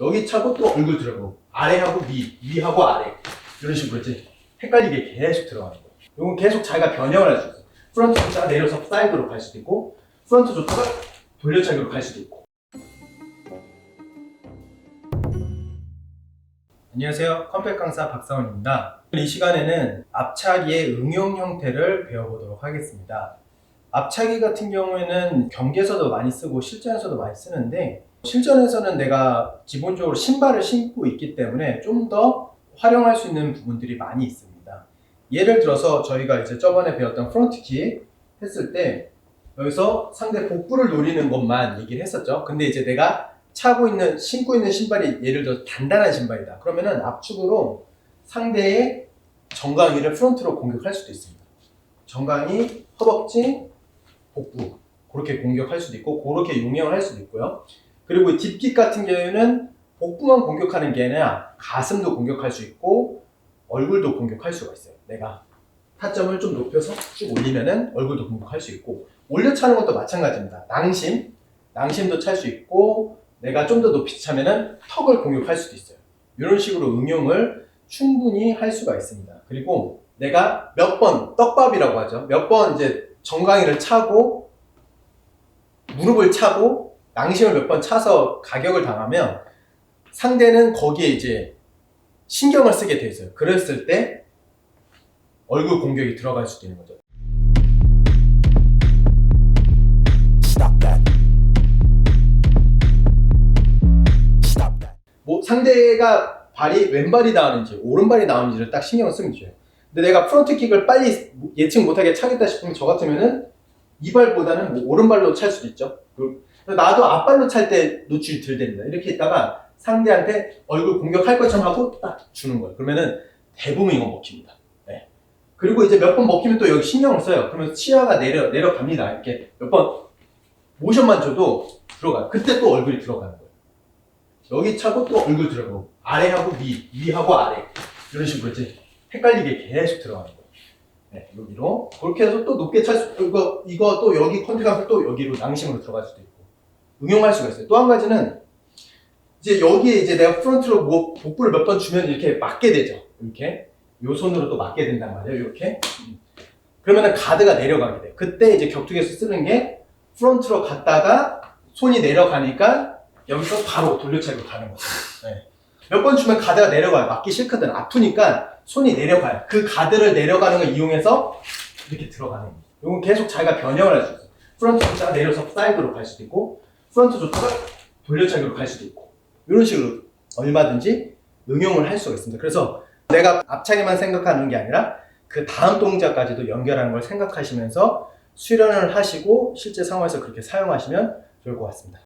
여기 차고 또 얼굴 들어가고 아래하고 위, 위하고 아래 이런 식으로 이제 헷갈리게 계속 들어가는 거예요. 이건 계속 자기가 변형을 할 수 있어요. 프런트 줬다가 내려서 사이드로 갈 수도 있고 프런트 줬다가 돌려차기로 갈 수도 있고 안녕하세요. 컴팩 강사 박사원입니다. 이 시간에는 앞차기의 응용 형태를 배워보도록 하겠습니다. 앞차기 같은 경우에는 경기에서도 많이 쓰고 실전에서도 많이 쓰는데 실전에서는 내가 기본적으로 신발을 신고 있기 때문에 좀 더 활용할 수 있는 부분들이 많이 있습니다. 예를 들어서 저희가 이제 저번에 배웠던 프론트킥 했을 때 여기서 상대 복부를 노리는 것만 얘기를 했었죠. 근데 이제 내가 차고 있는 신고 있는 신발이 예를 들어 단단한 신발이다. 그러면은 압축으로 상대의 정강이를 프론트로 공격할 수도 있습니다. 정강이 허벅지, 복부 그렇게 공격할 수도 있고 그렇게 용량을 할 수도 있고요. 그리고 이 딥킥 같은 경우에는 복부만 공격하는 게 아니라 가슴도 공격할 수 있고 얼굴도 공격할 수가 있어요. 내가 타점을 좀 높여서 쭉 올리면은 얼굴도 공격할 수 있고 올려 차는 것도 마찬가지입니다. 낭심, 낭심도 찰 수 있고 내가 좀 더 높이 차면은 턱을 공격할 수도 있어요. 이런 식으로 응용을 충분히 할 수가 있습니다. 그리고 내가 몇 번 떡밥이라고 하죠. 몇 번 이제 정강이를 차고 무릎을 차고 낭심을 몇 번 차서 가격을 당하면 상대는 거기에 이제 신경을 쓰게 돼 있어요. 그랬을 때 얼굴 공격이 들어갈 수도 있는 거죠. 뭐 상대가 발이 왼발이 나오는지 오른발이 나오는지를 딱 신경을 쓰면 돼요. 근데 내가 프론트킥을 빨리 예측 못하게 차겠다 싶으면 저 같으면은 이 발보다는 뭐 오른발로 찰 수도 있죠. 그- 나도 앞발로 찰 때 노출이 덜 됩니다. 이렇게 있다가 상대한테 얼굴 공격할 것처럼 하고 딱 주는 거예요. 그러면은 대부분 이건 먹힙니다. 네. 그리고 이제 몇 번 먹히면 또 여기 신경을 써요. 그러면 치아가 내려 내려갑니다. 이렇게 몇 번 모션만 줘도 들어가요. 그때 또 얼굴이 들어가는 거예요. 여기 차고 또 얼굴 들어가고 아래하고 위, 위하고 아래 이런 식으로 이제 헷갈리게 계속 들어가는 거예요. 네, 여기로 그렇게 해서 또 높게 찰 수, 이거 이거 또 여기 컨택하면 또 여기로 낭심으로 들어갈 수도 있고 응용할 수가 있어요. 또 한 가지는 이제 여기에 이제 내가 프론트로 뭐 복부를 몇 번 주면 이렇게 맞게 되죠. 이렇게 요 손으로 또 맞게 된단 말이에요. 이렇게 음. 그러면은 가드가 내려가게 돼. 그때 이제 격투기에서 쓰는 게 프론트로 갔다가 손이 내려가니까 여기서 바로 돌려차기로 가는 거죠. 네. 몇번 주면 가드가 내려가요. 맞기 싫거든. 아프니까 손이 내려가요. 그 가드를 내려가는 걸 이용해서 이렇게 들어가는 거예요. 이건 계속 자기가 변형을 할 수 있어요. 프론트 줬다가 내려서 사이드로 갈 수도 있고, 프론트 줬다가 돌려차기로 갈 수도 있고, 이런 식으로 얼마든지 응용을 할 수가 있습니다. 그래서 내가 앞차기만 생각하는 게 아니라 그 다음 동작까지도 연결하는 걸 생각하시면서 수련을 하시고 실제 상황에서 그렇게 사용하시면 좋을 것 같습니다.